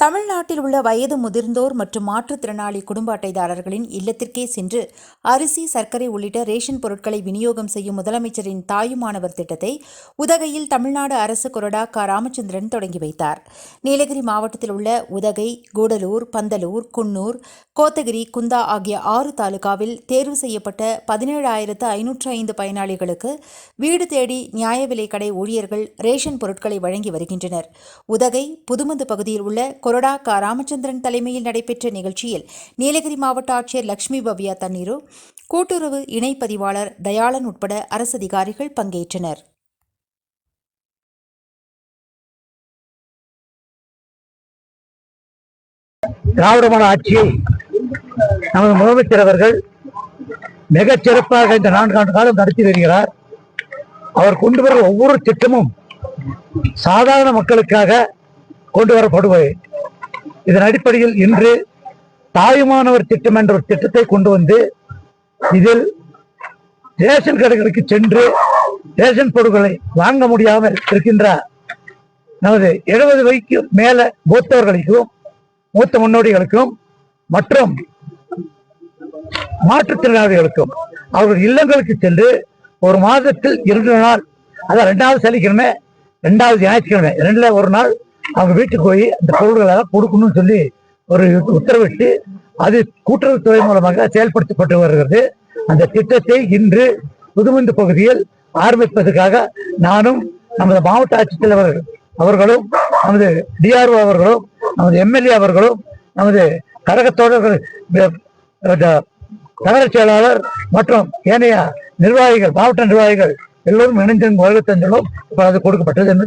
தமிழ்நாட்டில் உள்ள வயது முதிர்ந்தோர் மற்றும் மாற்றுத்திறனாளி குடும்ப அட்டைதாரர்களின் இல்லத்திற்கே சென்று அரிசி சர்க்கரை உள்ளிட்ட ரேஷன் பொருட்களை விநியோகம் செய்யும் முதலமைச்சரின் தாயுமானவர் திட்டத்தை உதகையில் தமிழ்நாடு அரசு கொறடா க. ராமச்சந்திரன் தொடங்கி வைத்தார். நீலகிரி மாவட்டத்தில் உள்ள உதகை கூடலூர் பந்தலூர் குன்னூர் கோத்தகிரி குந்தா ஆகிய ஆறு தாலுகாவில் தேர்வு செய்யப்பட்ட பதினேழாயிரத்து ஐநூற்று ஐந்து பயனாளிகளுக்கு வீடு தேடி நியாய விலை கடை ஊழியர்கள் ரேஷன் பொருட்களை வழங்கி வருகின்றனர். உதகை புதுமந்து பகுதியில் உள்ள கொரடா க ராமச்சந்திரன் தலைமையில் நடைபெற்ற நிகழ்ச்சியில் நீலகிரி மாவட்ட ஆட்சியர் லட்சுமி பவ்யா தண்ணீரு கூட்டுறவு இணை பதிவாளர் தயாளன் உட்பட அரசு அதிகாரிகள் பங்கேற்றனர். திராவிடமான ஆட்சியை நமது முதலமைச்சர் அவர்கள் மிகச் சிறப்பாக இந்த நான்கு ஆண்டு காலம் நடத்தி வருகிறார். அவர் கொண்டு வரும் ஒவ்வொரு திட்டமும் சாதாரண மக்களுக்காக கொண்டு வரப்படுவது. இதன் அடிப்படையில் இன்று தாயுமானவர் திட்டம் என்ற ஒரு திட்டத்தை கொண்டு வந்து இதில் ரேஷன் கடைகளுக்கு சென்று ரேஷன் பொருட்களை வாங்க முடியாமல் இருக்கின்ற நமது எழுபது வயக்கு மேல மூத்தவர்களுக்கும் மூத்த முன்னோடிகளுக்கும் மற்றும் மாற்றுத்திறனாளிகளுக்கும் அவர்கள் இல்லங்களுக்கு சென்று ஒரு மாதத்தில் இரண்டு நாள் அதான் ரெண்டாவது சனிக்கிழமை ரெண்டாவது ஞாயிற்றுக்கிழமை ரெண்டுல ஒரு நாள் அவங்க வீட்டுக்கு போய் அந்த பொருள்களை கொடுக்கணும்னு சொல்லி ஒரு உத்தரவிட்டு அது கூட்டுறவுத்துறை மூலமாக செயல்படுத்தப்பட்டு வருகிறது. அந்த திட்டத்தை இன்று புதுமந்து பகுதியில் ஆரம்பிப்பதற்காக நானும் நமது மாவட்ட ஆட்சித்தலைவர் அவர்களும் நமது டிஆர்ஓ அவர்களும் நமது எம்எல்ஏ அவர்களும் நமது கழகத்தோழர்கள் நகர செயலாளர் மற்றும் ஏனைய நிர்வாகிகள் மாவட்ட நிர்வாகிகள் எல்லோரும் இணைந்து வருகை தந்துள்ளோம். அது கொடுக்கப்பட்டது என்று